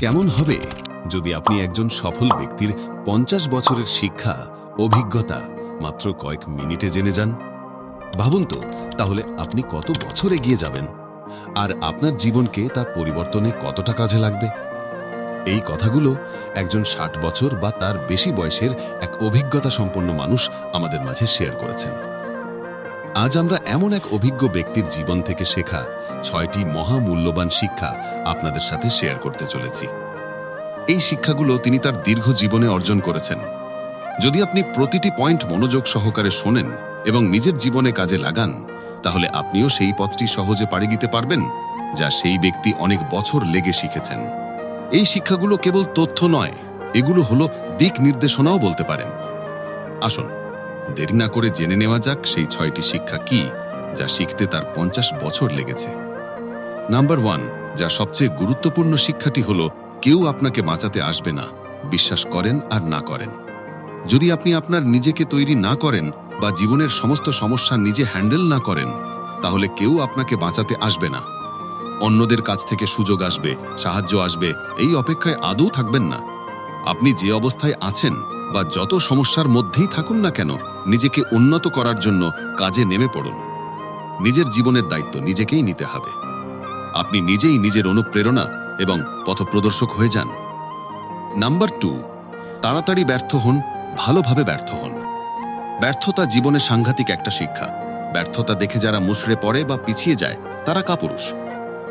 কেমন হবে যদি আপনি একজন সফল ব্যক্তির পঞ্চাশ বছরের শিক্ষা, অভিজ্ঞতা মাত্র কয়েক মিনিটে জেনে যান? ভাবুন তো, তাহলে আপনি কত বছর এগিয়ে যাবেন? আর আপনার জীবনকে তা পরিবর্তনে কতটা কাজে লাগবে? এই কথাগুলো একজন ষাট বছর বা তার বেশি বয়সের এক অভিজ্ঞতা সম্পন্ন মানুষ আমাদের মাঝে শেয়ার করেছেন। আজ আমরা এমন এক অভিজ্ঞ ব্যক্তির জীবন থেকে শেখা ছয়টি মহামূল্যবান শিক্ষা আপনাদের সাথে শেয়ার করতে চলেছি। এই শিক্ষাগুলো তিনি তার দীর্ঘ জীবনে অর্জন করেছেন। যদি আপনি প্রতিটি পয়েন্ট মনোযোগ সহকারে শোনেন এবং নিজের জীবনে কাজে লাগান, তাহলে আপনিও সেই পথটি সহজে পাড়ি দিতে পারবেন, যা সেই ব্যক্তি অনেক বছর লেগে শিখেছেন। এই শিক্ষাগুলো কেবল তথ্য নয়, এগুলো হলো দিক নির্দেশনাও বলতে পারেন। আসুন দেরি না করে জেনে নেওয়া যাক সেই ছয়টি শিক্ষা কি যা শিখতে তার পঞ্চাশ বছর লেগেছে। নাম্বার ওয়ান, যা সবচেয়ে গুরুত্বপূর্ণ শিক্ষাটি হল, কেউ আপনাকে বাঁচাতে আসবে না, বিশ্বাস করেন আর না করেন। যদি আপনি আপনার নিজেকে তৈরি না করেন বা জীবনের সমস্ত সমস্যা নিজে হ্যান্ডেল না করেন, তাহলে কেউ আপনাকে বাঁচাতে আসবে না। অন্যদের কাছ থেকে সুযোগ আসবে, সাহায্য আসবে, এই অপেক্ষায় আদৌ থাকবেন না। আপনি যে অবস্থায় আছেন বা যত সমস্যার মধ্যেই থাকুন না কেন, নিজেকে উন্নত করার জন্য কাজে নেমে পড়ুন। নিজের জীবনের দায়িত্ব নিজেকেই নিতে হবে। আপনি নিজেই নিজের অনুপ্রেরণা এবং পথপ্রদর্শক হয়ে যান। নাম্বার টু, তাড়াতাড়ি ব্যর্থ হন, ভালোভাবে ব্যর্থ হন। ব্যর্থতা জীবনে সাংঘাতিক একটা শিক্ষা। ব্যর্থতা দেখে যারা মুশড়ে পড়ে বা পিছিয়ে যায়, তারা কাপুরুষ।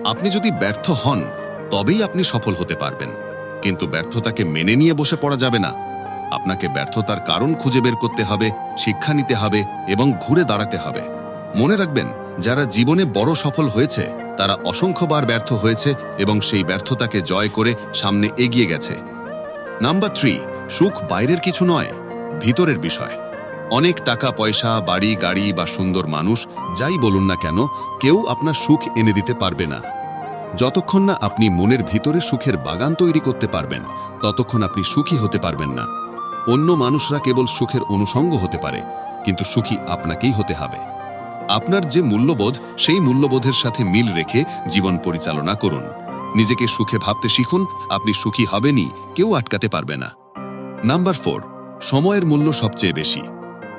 আপনি যদি ব্যর্থ হন, তবেই আপনি সফল হতে পারবেন। কিন্তু ব্যর্থতাকে মেনে নিয়ে বসে পড়া যাবে না। আপনাকে ব্যর্থতার কারণ খুঁজে বের করতে হবে, শিক্ষা নিতে হবে এবং ঘুরে দাঁড়াতে হবে। মনে রাখবেন, যারা জীবনে বড় সফল হয়েছে, তারা অসংখ্যবার ব্যর্থ হয়েছে এবং সেই ব্যর্থতাকে জয় করে সামনে এগিয়ে গেছে। নাম্বার থ্রি, সুখ বাইরের কিছু নয়, ভিতরের বিষয়। অনেক টাকা, পয়সা, বাড়ি, গাড়ি বা সুন্দর মানুষ, যাই বলুন না কেন, কেউ আপনার সুখ এনে দিতে পারবে না। যতক্ষণ না আপনি মনের ভিতরে সুখের বাগান তৈরি করতে পারবেন, ততক্ষণ আপনি সুখী হতে পারবেন না। অন্য মানুষরা কেবল সুখের অনুষঙ্গ হতে পারে, কিন্তু সুখী আপনাকেই হতে হবে। আপনার যে মূল্যবোধ, সেই মূল্যবোধের সাথে মিল রেখে জীবন পরিচালনা করুন। নিজেকে সুখে ভাবতে শিখুন, আপনি সুখী হবেনই, কেউ আটকাতে পারবে না। নাম্বার ফোর, সময়ের মূল্য সবচেয়ে বেশি।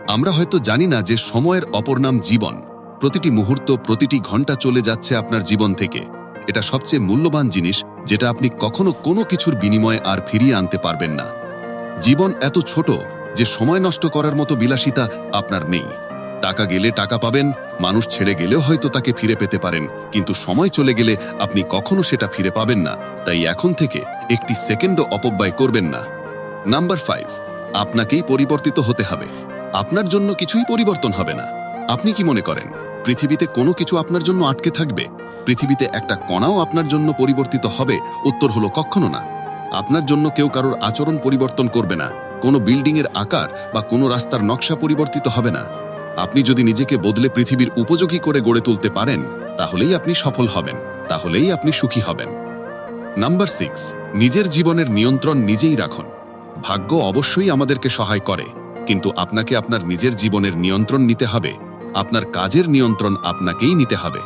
আমরা হয়তো জানি না যে সময়ের অপর নাম জীবন। প্রতিটি মুহূর্ত, প্রতিটি ঘণ্টা চলে যাচ্ছে আপনার জীবন থেকে। এটা সবচেয়ে মূল্যবান জিনিস, যেটা আপনি কখনো কোনো কিছুর বিনিময়ে আর ফিরিয়ে আনতে পারবেন না। জীবন এত ছোট যে সময় নষ্ট করার মতো বিলাসিতা আপনার নেই। টাকা গেলে টাকা পাবেন, মানুষ ছেড়ে গেলেও হয়তো তাকে ফিরে পেতে পারেন, কিন্তু সময় চলে গেলে আপনি কখনো সেটা ফিরে পাবেন না। তাই এখন থেকে একটি সেকেন্ডও অপব্যয় করবেন না। নাম্বার ফাইভ, আপনাকেই পরিবর্তিত হতে হবে। আপনার জন্য কিছুই পরিবর্তন হবে না। আপনি কি মনে করেন, পৃথিবীতে কোনো কিছু আপনার জন্য আটকে থাকবে? পৃথিবীতে একটা কণাও আপনার জন্য পরিবর্তিত হবে, উত্তর হলো কখনো না। আপনার জন্য কেউ কারোর আচরণ পরিবর্তন করবে না। কোনো বিল্ডিংয়ের আকার বা কোনো রাস্তার নকশা পরিবর্তিত হবে না। আপনি যদি নিজেকে বদলে পৃথিবীর উপযোগী করে গড়ে তুলতে পারেন, তাহলেই আপনি সফল হবেন, তাহলেই আপনি সুখী হবেন। নাম্বার সিক্স, নিজের জীবনের নিয়ন্ত্রণ নিজেই রাখুন। ভাগ্য অবশ্যই আমাদেরকে সহায় করে, কিন্তু আপনাকে আপনার নিজের জীবনের নিয়ন্ত্রণ নিতে হবে। আপনার কাজের নিয়ন্ত্রণ আপনাকেই নিতে হবে।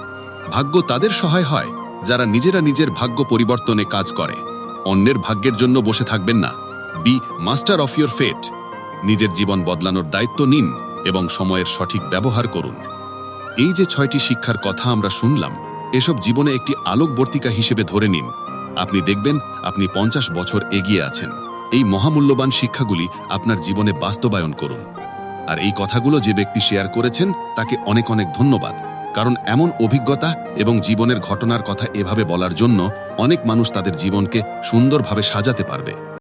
ভাগ্য তাদের সহায় হয়, যারা নিজেরা নিজের ভাগ্য পরিবর্তনে কাজ করে। অন্যের ভাগ্যের জন্য বসে থাকবেন না। Be, master of your fate. নিজের জীবন বদলানোর দায়িত্ব নিন এবং সময়ের সঠিক ব্যবহার করুন। এই যে ছয়টি শিক্ষার কথা আমরা শুনলাম, এসব জীবনে একটি আলোকবর্তিকা হিসেবে ধরে নিন। আপনি দেখবেন, আপনি পঞ্চাশ বছর এগিয়ে আছেন। এই মহামূল্যবান শিক্ষাগুলি আপনার জীবনে বাস্তবায়ন করুন। আর এই কথাগুলো যে ব্যক্তি শেয়ার করেছেন, তাকে অনেক অনেক ধন্যবাদ। কারণ এমন অভিজ্ঞতা এবং জীবনের ঘটনার কথা এভাবে বলার জন্য অনেক মানুষ তাদের জীবনকে সুন্দরভাবে সাজাতে পারবে।